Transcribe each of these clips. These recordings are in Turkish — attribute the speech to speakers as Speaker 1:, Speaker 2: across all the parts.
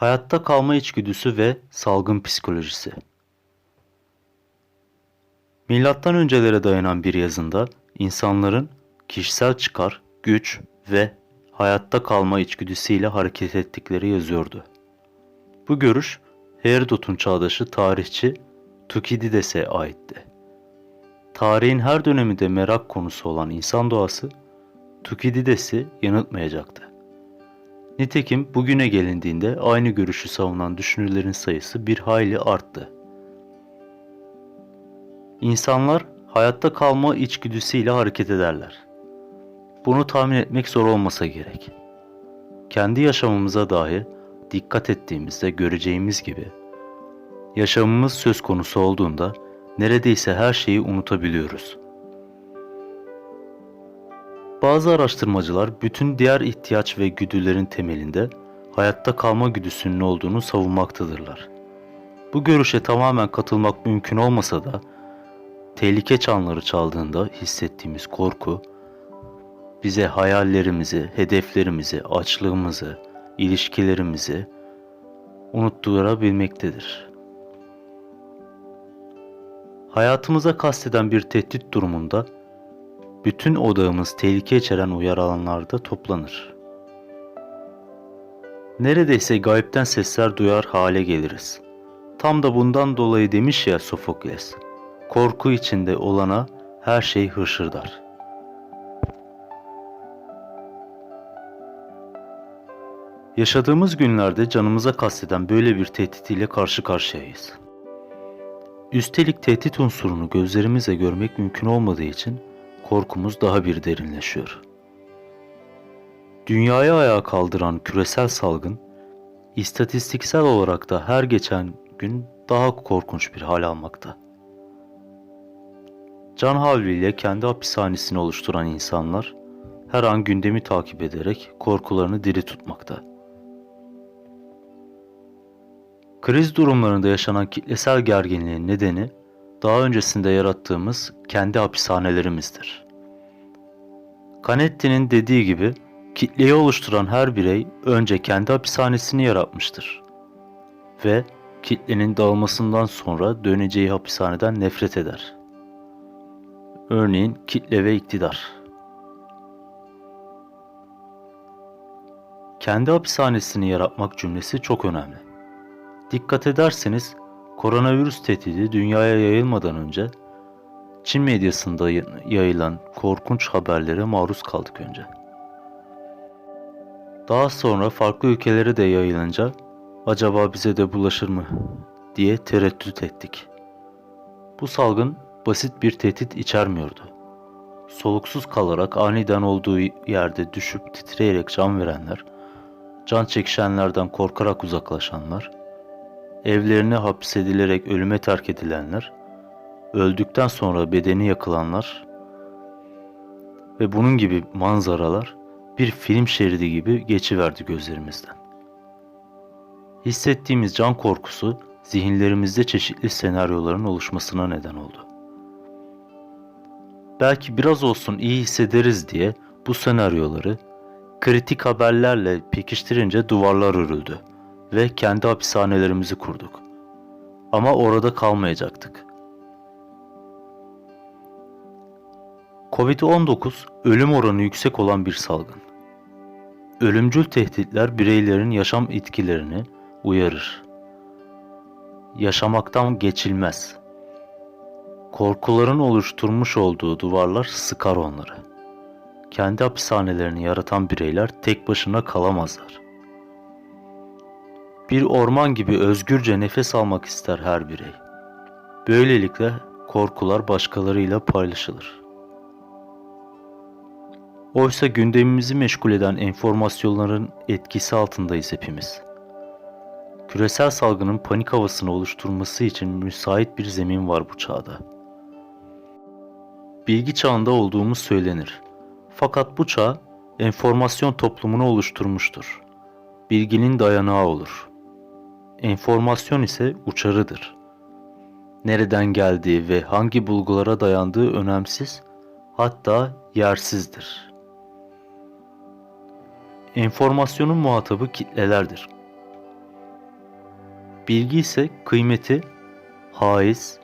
Speaker 1: Hayatta kalma içgüdüsü ve salgın psikolojisi. Milattan öncelere dayanan bir yazında insanların kişisel çıkar, güç ve hayatta kalma içgüdüsüyle hareket ettikleri yazıyordu. Bu görüş Herodot'un çağdaşı tarihçi Tukidides'e aitti. Tarihin her döneminde merak konusu olan insan doğası Tukidides'i yanıltmayacaktı. Nitekim bugüne gelindiğinde aynı görüşü savunan düşünürlerin sayısı bir hayli arttı. İnsanlar hayatta kalma içgüdüsüyle hareket ederler. Bunu tahmin etmek zor olmasa gerek. Kendi yaşamımıza dahi dikkat ettiğimizde göreceğimiz gibi yaşamımız söz konusu olduğunda neredeyse her şeyi unutabiliyoruz. Bazı araştırmacılar bütün diğer ihtiyaç ve güdülerin temelinde hayatta kalma güdüsünün olduğunu savunmaktadırlar. Bu görüşe tamamen katılmak mümkün olmasa da tehlike çanları çaldığında hissettiğimiz korku bize hayallerimizi, hedeflerimizi, açlığımızı, ilişkilerimizi unutturabilmektedir. Hayatımıza kasteden bir tehdit durumunda bütün odağımız tehlike içeren uyar alanlarda toplanır. Neredeyse gayipten sesler duyar hale geliriz. Tam da bundan dolayı demiş ya Sofokles, korku içinde olana her şey hırşırdar. Yaşadığımız günlerde canımıza kasteden böyle bir tehdit ile karşı karşıyayız. Üstelik tehdit unsurunu gözlerimizle görmek mümkün olmadığı için korkumuz daha bir derinleşiyor. Dünyayı ayağa kaldıran küresel salgın, istatistiksel olarak da her geçen gün daha korkunç bir hal almakta. Can havliyle kendi hapishanesini oluşturan insanlar, her an gündemi takip ederek korkularını diri tutmakta. Kriz durumlarında yaşanan kitlesel gerginliğin nedeni daha öncesinde yarattığımız kendi hapishanelerimizdir. Canetti'nin dediği gibi kitleyi oluşturan her birey önce kendi hapishanesini yaratmıştır ve kitlenin dağılmasından sonra döneceği hapishaneden nefret eder. Örneğin kitle ve iktidar. Kendi hapishanesini yaratmak cümlesi çok önemli. Dikkat ederseniz koronavirüs tehdidi dünyaya yayılmadan önce Çin medyasında yayılan korkunç haberlere maruz kaldık önce. Daha sonra farklı ülkelere de yayılınca acaba bize de bulaşır mı diye tereddüt ettik. Bu salgın basit bir tehdit içermiyordu. Soluksuz kalarak aniden olduğu yerde düşüp titreyerek can verenler, can çekişenlerden korkarak uzaklaşanlar, evlerine hapsedilerek ölüme terk edilenler, öldükten sonra bedeni yakılanlar ve bunun gibi manzaralar bir film şeridi gibi geçiverdi gözlerimizden. Hissettiğimiz can korkusu zihinlerimizde çeşitli senaryoların oluşmasına neden oldu. Belki biraz olsun iyi hissederiz diye bu senaryoları kritik haberlerle pekiştirince duvarlar örüldü ve kendi hapishanelerimizi kurduk. Ama orada kalmayacaktık. Covid-19 ölüm oranı yüksek olan bir salgın. Ölümcül tehditler bireylerin yaşam itkilerini uyarır. Yaşamaktan geçilmez. Korkuların oluşturmuş olduğu duvarlar sıkar onları. Kendi hapishanelerini yaratan bireyler tek başına kalamazlar. Bir orman gibi özgürce nefes almak ister her birey. Böylelikle korkular başkalarıyla paylaşılır. Oysa gündemimizi meşgul eden enformasyonların etkisi altındayız hepimiz. Küresel salgının panik havasını oluşturması için müsait bir zemin var bu çağda. Bilgi çağında olduğumuz söylenir. Fakat bu çağ enformasyon toplumunu oluşturmuştur. Bilginin dayanağı olur. Enformasyon ise uçarıdır. Nereden geldiği ve hangi bulgulara dayandığı önemsiz, hatta yersizdir. Enformasyonun muhatabı kitlelerdir. Bilgi ise kıymeti haiz,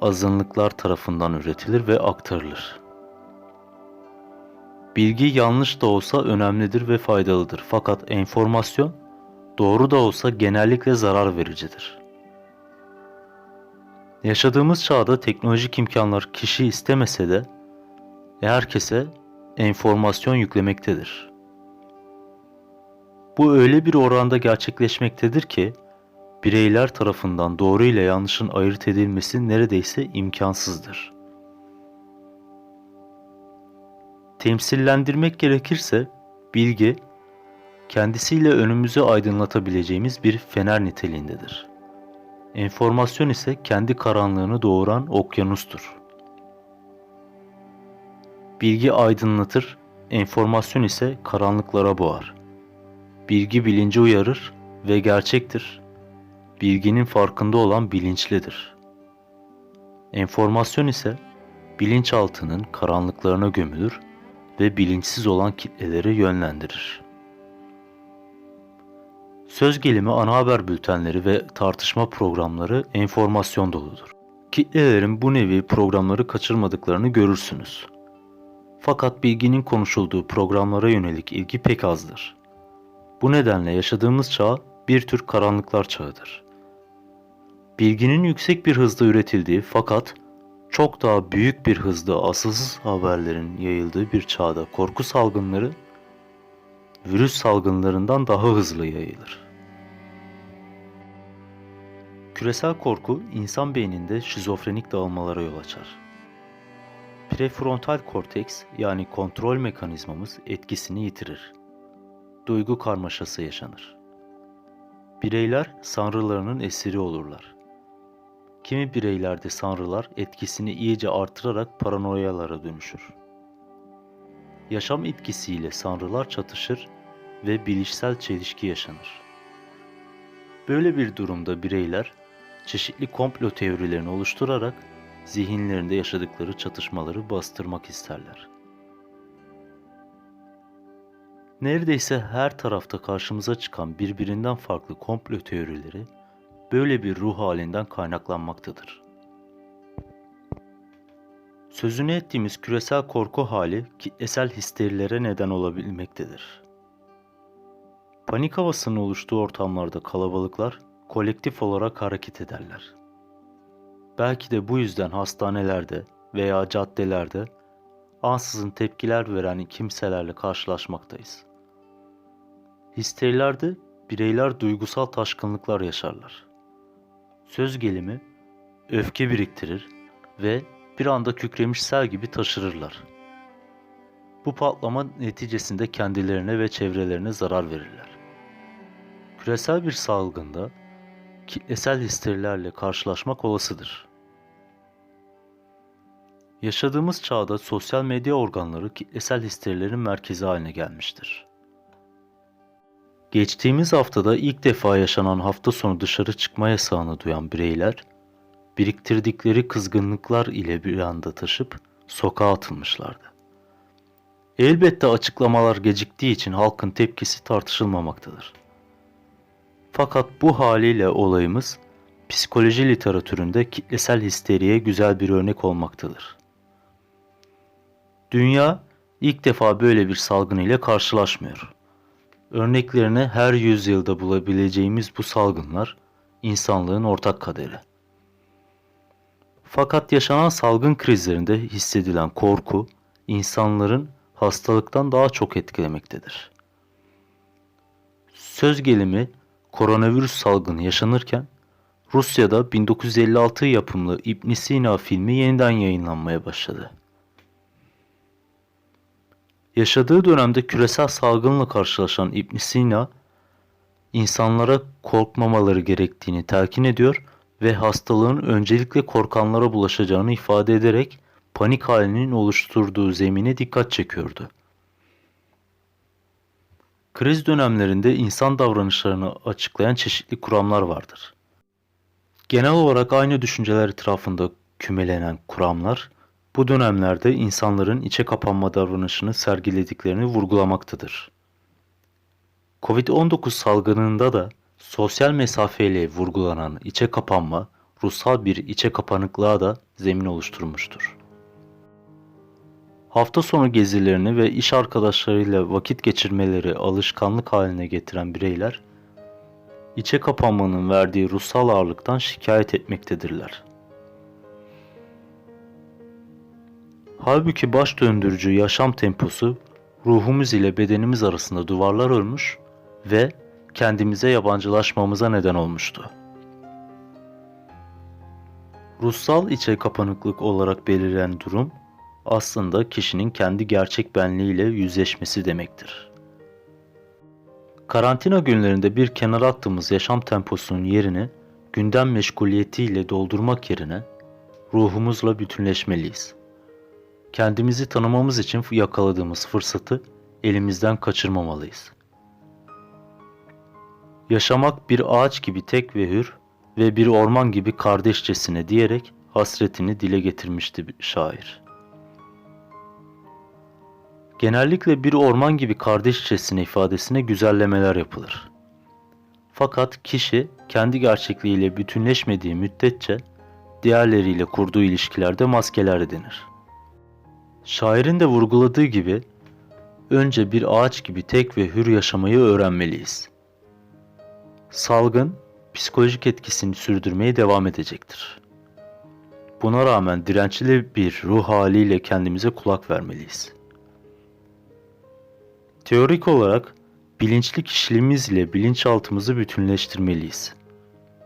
Speaker 1: azınlıklar tarafından üretilir ve aktarılır. Bilgi yanlış da olsa önemlidir ve faydalıdır. Fakat enformasyon doğru da olsa genellikle zarar vericidir. Yaşadığımız çağda teknolojik imkanlar kişi istemese de herkese enformasyon yüklemektedir. Bu öyle bir oranda gerçekleşmektedir ki bireyler tarafından doğru ile yanlışın ayırt edilmesi neredeyse imkansızdır. Temsillendirmek gerekirse bilgi kendisiyle önümüzü aydınlatabileceğimiz bir fener niteliğindedir. Enformasyon ise kendi karanlığını doğuran okyanustur. Bilgi aydınlatır, enformasyon ise karanlıklara boğar. Bilgi bilinci uyarır ve gerçektir. Bilginin farkında olan bilinçlidir. Enformasyon ise bilinçaltının karanlıklarına gömülür ve bilinçsiz olan kitleleri yönlendirir. Söz gelimi ana haber bültenleri ve tartışma programları enformasyon doludur. Kitlelerin bu nevi programları kaçırmadıklarını görürsünüz. Fakat bilginin konuşulduğu programlara yönelik ilgi pek azdır. Bu nedenle yaşadığımız çağ bir tür karanlıklar çağıdır. Bilginin yüksek bir hızda üretildiği fakat çok daha büyük bir hızda asılsız haberlerin yayıldığı bir çağda korku salgınları virüs salgınlarından daha hızlı yayılır. Küresel korku insan beyninde şizofrenik dağılmalara yol açar. Prefrontal korteks yani kontrol mekanizmamız etkisini yitirir. Duygu karmaşası yaşanır. Bireyler sanrılarının esiri olurlar. Kimi bireylerde sanrılar etkisini iyice artırarak paranoyalara dönüşür. Yaşam etkisiyle sanrılar çatışır ve bilişsel çelişki yaşanır. Böyle bir durumda bireyler çeşitli komplo teorilerini oluşturarak zihinlerinde yaşadıkları çatışmaları bastırmak isterler. Neredeyse her tarafta karşımıza çıkan birbirinden farklı komplo teorileri böyle bir ruh halinden kaynaklanmaktadır. Sözünü ettiğimiz küresel korku hali kitlesel histerilere neden olabilmektedir. Panik havasının oluştuğu ortamlarda kalabalıklar kolektif olarak hareket ederler. Belki de bu yüzden hastanelerde veya caddelerde ansızın tepkiler veren kimselerle karşılaşmaktayız. Histerilerde bireyler duygusal taşkınlıklar yaşarlar. Söz gelimi öfke biriktirir ve bir anda kükremiş sel gibi taşırırlar. Bu patlama neticesinde kendilerine ve çevrelerine zarar verirler. Küresel bir salgında kitlesel histerilerle karşılaşmak olasıdır. Yaşadığımız çağda sosyal medya organları kitlesel histerilerin merkezi haline gelmiştir. Geçtiğimiz haftada ilk defa yaşanan hafta sonu dışarı çıkma yasağını duyan bireyler, biriktirdikleri kızgınlıklar ile bir anda taşıp sokağa atılmışlardı. Elbette açıklamalar geciktiği için halkın tepkisi tartışılmamaktadır. Fakat bu haliyle olayımız psikoloji literatüründe kitlesel histeriye güzel bir örnek olmaktadır. Dünya ilk defa böyle bir salgın ile karşılaşmıyor. Örneklerini her yüzyılda bulabileceğimiz bu salgınlar insanlığın ortak kaderi. Fakat yaşanan salgın krizlerinde hissedilen korku insanların hastalıktan daha çok etkilemektedir. Söz gelimi koronavirüs salgını yaşanırken Rusya'da 1956 yapımlı İbn Sina filmi yeniden yayınlanmaya başladı. Yaşadığı dönemde küresel salgınla karşılaşan İbn Sina, insanlara korkmamaları gerektiğini telkin ediyor ve hastalığın öncelikle korkanlara bulaşacağını ifade ederek panik halinin oluşturduğu zemine dikkat çekiyordu. Kriz dönemlerinde insan davranışlarını açıklayan çeşitli kuramlar vardır. Genel olarak aynı düşünceler etrafında kümelenen kuramlar, bu dönemlerde insanların içe kapanma davranışını sergilediklerini vurgulamaktadır. Covid-19 salgınında da Sosyal mesafeyle vurgulanan içe kapanma, ruhsal bir içe kapanıklığa da zemin oluşturmuştur. Hafta sonu gezilerini ve iş arkadaşlarıyla vakit geçirmeleri alışkanlık haline getiren bireyler, içe kapanmanın verdiği ruhsal ağırlıktan şikayet etmektedirler. Halbuki baş döndürücü yaşam temposu ruhumuz ile bedenimiz arasında duvarlar örmüş ve kendimize yabancılaşmamıza neden olmuştu. Ruhsal içe kapanıklık olarak belirlenen durum aslında kişinin kendi gerçek benliğiyle yüzleşmesi demektir. Karantina günlerinde bir kenara attığımız yaşam temposunun yerini gündem meşguliyetiyle doldurmak yerine ruhumuzla bütünleşmeliyiz. Kendimizi tanımamız için yakaladığımız fırsatı elimizden kaçırmamalıyız. Yaşamak bir ağaç gibi tek ve hür ve bir orman gibi kardeşçesine diyerek hasretini dile getirmişti şair. Genellikle bir orman gibi kardeşçesine ifadesine güzellemeler yapılır. Fakat kişi kendi gerçekliğiyle bütünleşmediği müddetçe diğerleriyle kurduğu ilişkilerde maskeler denir. Şairin de vurguladığı gibi önce bir ağaç gibi tek ve hür yaşamayı öğrenmeliyiz. Salgın psikolojik etkisini sürdürmeye devam edecektir. Buna rağmen dirençli bir ruh haliyle kendimize kulak vermeliyiz. Teorik olarak bilinçli kişiliğimiz ile bilinçaltımızı bütünleştirmeliyiz.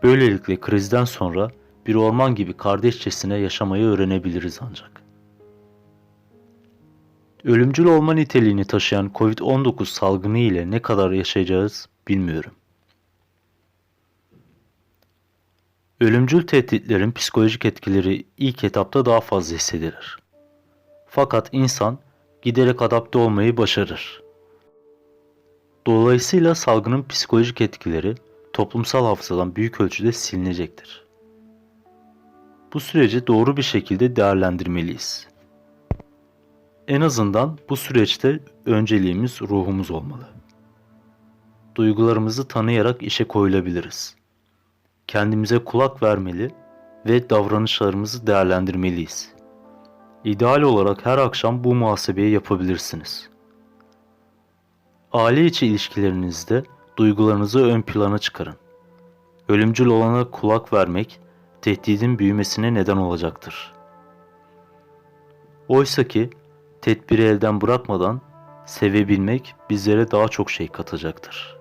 Speaker 1: Böylelikle krizden sonra bir orman gibi kardeşçesine yaşamayı öğrenebiliriz ancak. Ölümcül olma niteliğini taşıyan COVID-19 salgını ile ne kadar yaşayacağız bilmiyorum. Ölümcül tehditlerin psikolojik etkileri ilk etapta daha fazla hissedilir. Fakat insan giderek adapte olmayı başarır. Dolayısıyla salgının psikolojik etkileri toplumsal hafızadan büyük ölçüde silinecektir. Bu süreci doğru bir şekilde değerlendirmeliyiz. En azından bu süreçte önceliğimiz ruhumuz olmalı. Duygularımızı tanıyarak işe koyulabiliriz. Kendimize kulak vermeli ve davranışlarımızı değerlendirmeliyiz. İdeal olarak her akşam bu muhasebeyi yapabilirsiniz. Aile içi ilişkilerinizde duygularınızı ön plana çıkarın. Ölümcül olana kulak vermek tehdidin büyümesine neden olacaktır. Oysa ki tedbiri elden bırakmadan sevebilmek bizlere daha çok şey katacaktır.